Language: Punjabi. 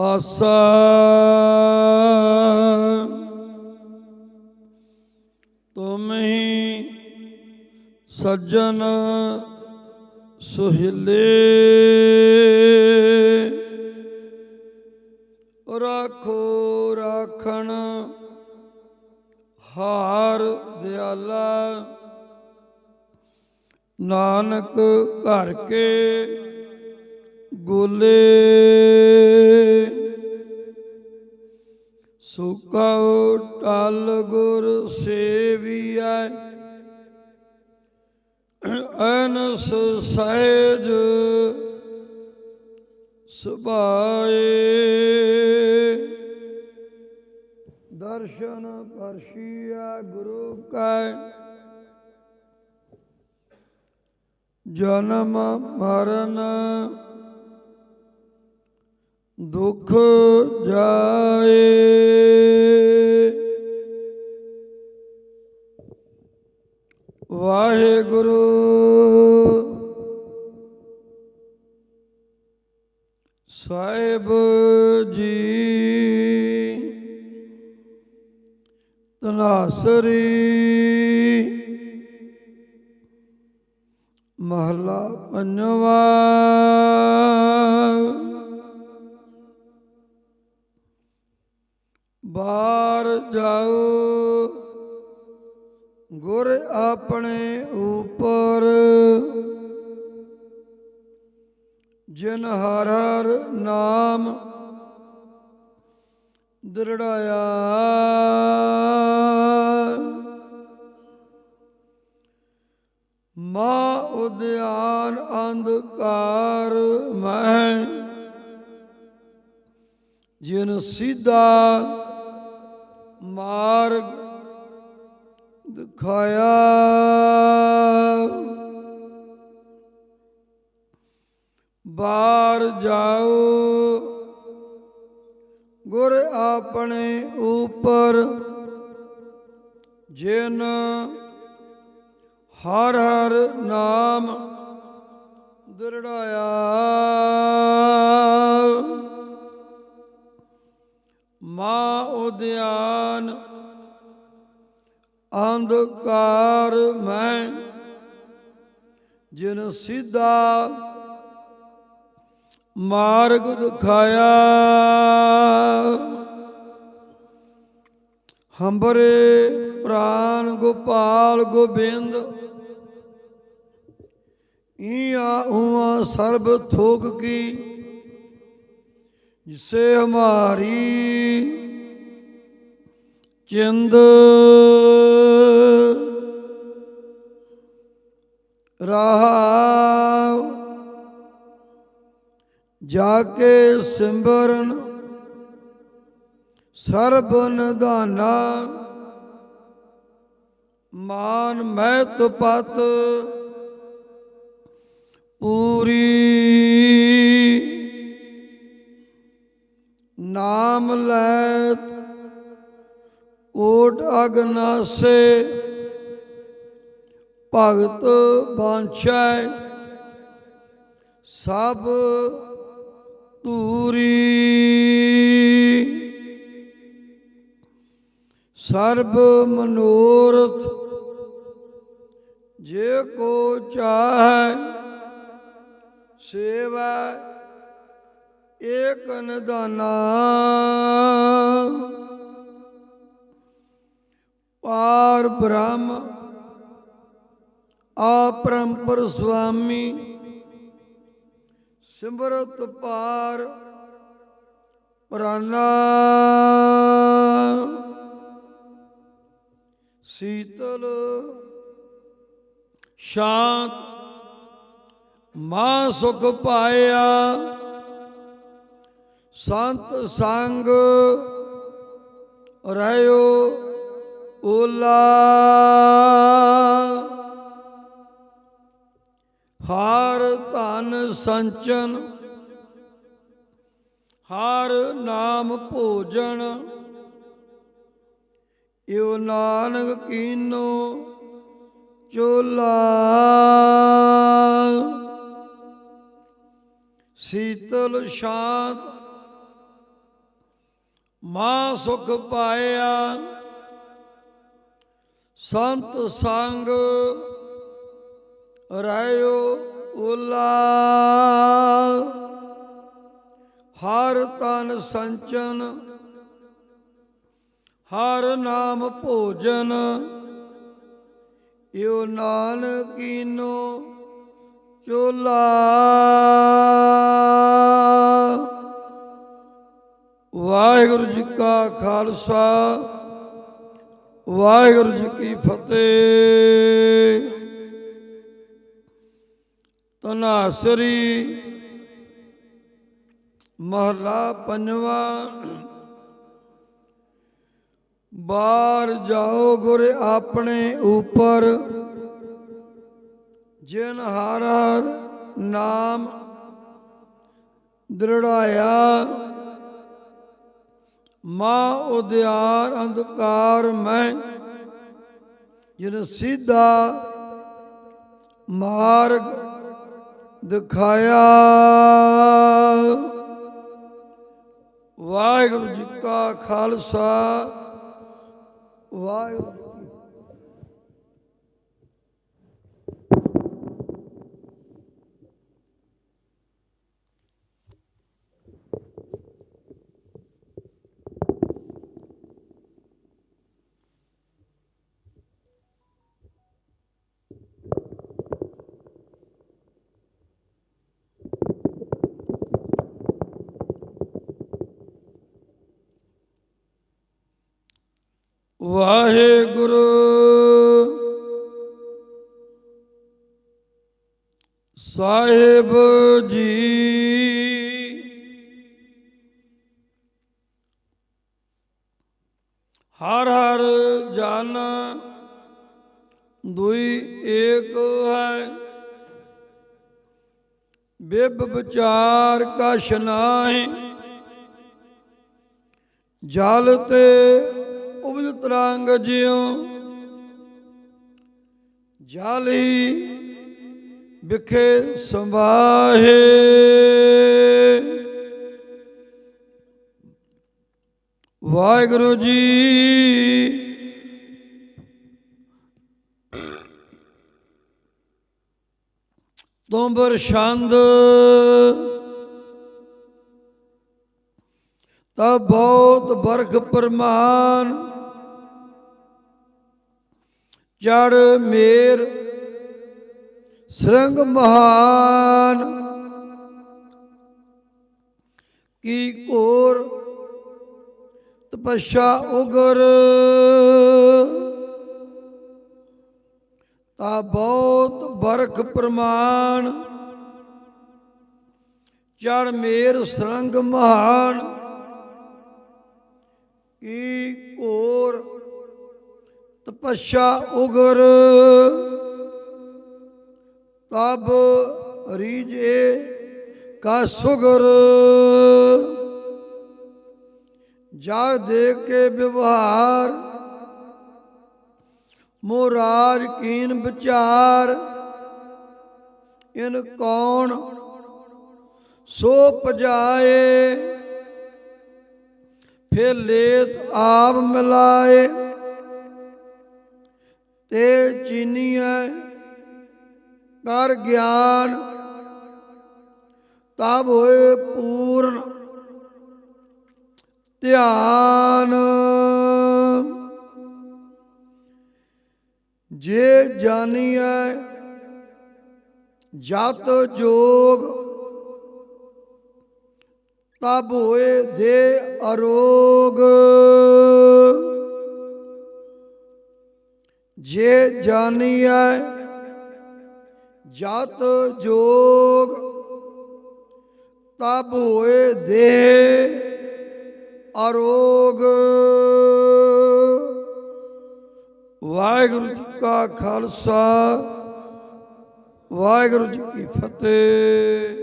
ਆਸਾ। ਤੁਮ ਹੀ ਸੱਜਣ ਸੁਹਿਲੇ। ਰਾਖੋ ਰਾਖਣ ਹਾਰ ਦਿਆਲਾ। ਨਾਨਕ ਘਰ ਕੇ ਗੋਲੇ। ਸੁਕਾਉ ਟਲ ਗੁਰ ਸੇਵੀਐ। ਅਨਸ ਸਹਿਜ ਸੁਭਾਏ। ਦਰਸ਼ਨ ਪਰਸ਼ੀਆ ਗੁਰੂ ਕੈ। ਜਨਮ ਮਰਨ ਦੁਖ ਜਾਏ। ਵਾਹਿਗੁਰੂ ਸਾਹਿਬ ਜੀ ਤਨਾਸਰੀ ਮਹਲਾ ਪੰਜਵਾ। ਬਾਹਰ ਜਾਓ। ਗੁਰ ਆਪਣੇ ਉਪਰ। ਜਿਨ ਹਰ ਹਰ ਨਾਮ ਦਰੜਾਇਆ। ਮਾ ਉਦਿਆਨ ਅੰਧਕਾਰ ਮੈਂ। ਜਿਨ ਸਿੱਧਾ ਮਾਰਗ ਦਿਖਾਇਆ। ਬਾਹਰ ਜਾਓ ਗੁਰ ਆਪਣੇ ਉਪਰ। ਜਿਨ ਹਰ ਹਰ ਨਾਮ ਦ੍ਰਿੜਾਇਆ। ਮਾ ਉਦਿਆਨ ਅੰਧਕਾਰ ਮੈਂ ਜਿਨ ਸਿੱਧਾ ਮਾਰਗ ਦਿਖਾਇਆ। ਹੰਬਰੇ ਪ੍ਰਾਨ ਗੋਪਾਲ ਗੋਬਿੰਦ ਈ ਉਆ ਸਰਬ ਥੋਕ ਕੀ, ਜਿਸੇ ਹਮਾਰੀ ਚਿੰਦ। ਰਹਾਉ ਜਾ ਕੇ ਸਿਮਰਨ ਸਰਬ ਨਿਧਾਨਾ ਮਾਨ ਮੈਂ ਤੁਪਤ ਪੂਰੀ ਨਾਮ ਲੈਤ ਕੋਟ ਅਗਨਾਸੇ ਭਗਤ ਬਾਂਛੈ ਸਭ ਤੂਰੀ ਸਰਬ ਮਨੋਰਥ ਜੇ ਕੋ ਚਾਹੈ ਸੇਵਾ ਏਕ ਨਿਦਾਨਾ ਪਾਰ ਬ੍ਰਹਮ ਆਪਰੰਪਰ ਸੁਆਮੀ, ਸਿਮਰਤ ਪਾਰ ਪ੍ਰਾਨਾ। ਸੀਤਲ, ਸ਼ਾਂਤ, ਮਾ ਸੁਖ ਪਾਇਆ। ਸੰਤ ਸੰਗ, ਰਹਿਓ ਓਲਾ ਹਾਰ ਧਨ ਸੰਚਨ, ਹਾਰ ਨਾਮ ਭੋਜਨ, ਇਉ ਨਾਨਕ ਕੀਨੋ ਚੋਲਾ। ਸੀਤਲ ਸ਼ਾਂਤ, ਮਾਂ ਸੁਖ ਪਾਇਆ ਸੰਤ ਸੰਗ ਰਾਇਓ ਉਲਾ। ਹਰ ਤਨ ਸੰਚਨ, ਹਰ ਨਾਮ ਭੋਜਨ। ਇਉ ਨਾਨਕੀਨੋ ਚੋਲਾ। ਵਾਹਿਗੁਰੂ ਜੀ ਕਾ ਖਾਲਸਾ। ਵਾਹਿਗੁਰੂ ਜੀ ਕੀ ਫਤਿਹ। ਤਨਾਸਰੀ ਮਹਲਾ ਪੰਜਵਾ। ਬਾਹਰ ਜਾਓ ਗੁਰ ਆਪਣੇ ਉਪਰ। ਜਿਨ ਹਰ ਨਾਮ ਦ੍ਰਿੜਾਇਆ। ਮਾ ਉਦਿਆਰ ਅੰਧਕਾਰ ਮੈਂ ਜਿਨ ਸਿੱਧਾ ਮਾਰਗ ਦਿਖਾਇਆ। ਵਾਹਿਗੁਰੂ ਜੀ ਕਾ ਖਾਲਸਾ ਵਾਹਿਗੁਰੂ ਵਾਹਿਗੁਰੂ। ਸਾਹਿਬ ਜੀ। ਹਰ ਹਰ ਜਨ ਦੁਈ ਏਕ ਹੈ। ਬਿਬ ਵਿਚਾਰ ਕਛ ਨਾਹੀ। ਜਲ ਤੇ ਉਬਜ ਤਰੰਗ ਜਿਉ। ਜਲ ਵਿਖੇ ਸੰਭਾਹੇ ਵਾਹਿਗੁਰੂ ਜੀ ਤੁਮ ਬਰਛੰਦ ਤਾ ਬਹੁਤ ਬਰਖ ਪਰਮਾਨ। ਚੜ ਮੇਰ ਸਰੰਗ ਮਹਾਨ। ਕੀ ਘੋਰ ਤਪੱਛਾ ਉਗਰ। ਤਾ ਬਹੁਤ ਬਰਖ ਪ੍ਰਮਾਣ ਚੜ ਮੇਰ ਸਰੰਗ ਮਹਾਨ। ਕੀ ਘੋਰ ਤਪੱਛਾ ਉਗਰ? ਤਬ ਰੀਜੇ ਕਾ ਸੁਗਰ। ਜਾ ਦੇ ਕੇ ਵਿਵਹਾਰ ਮੋਰਾਜ ਕੀਨ ਵਿਚਾਰ। ਇਨ ਕੌਣ ਸੋ ਪਜਾਏ? ਫਿਰ ਲੇਤ ਆਪ ਮਿਲਾਏ ਤੇ ਚੀਨੀਐ ਕਰ ਗਿਆਨ, ਤਬ ਹੋਏ ਪੂਰਨ ਧਿਆਨ। ਜੇ ਜਾਣੀਐ ਜਤ ਜੋਗ ਤਬ ਹੋਏ ਦੇ ਅਰੋਗ। ਜੇ ਜਾਣੀਐ ਜਤ ਜੋਗ, ਤਬ ਹੋਏ ਦੇ ਅਰੋਗ। ਵਾਹਿਗੁਰੂ ਜੀ ਕਾ ਖਾਲਸਾ, ਵਾਹਿਗੁਰੂ ਜੀ ਕੀ ਫਤਿਹ।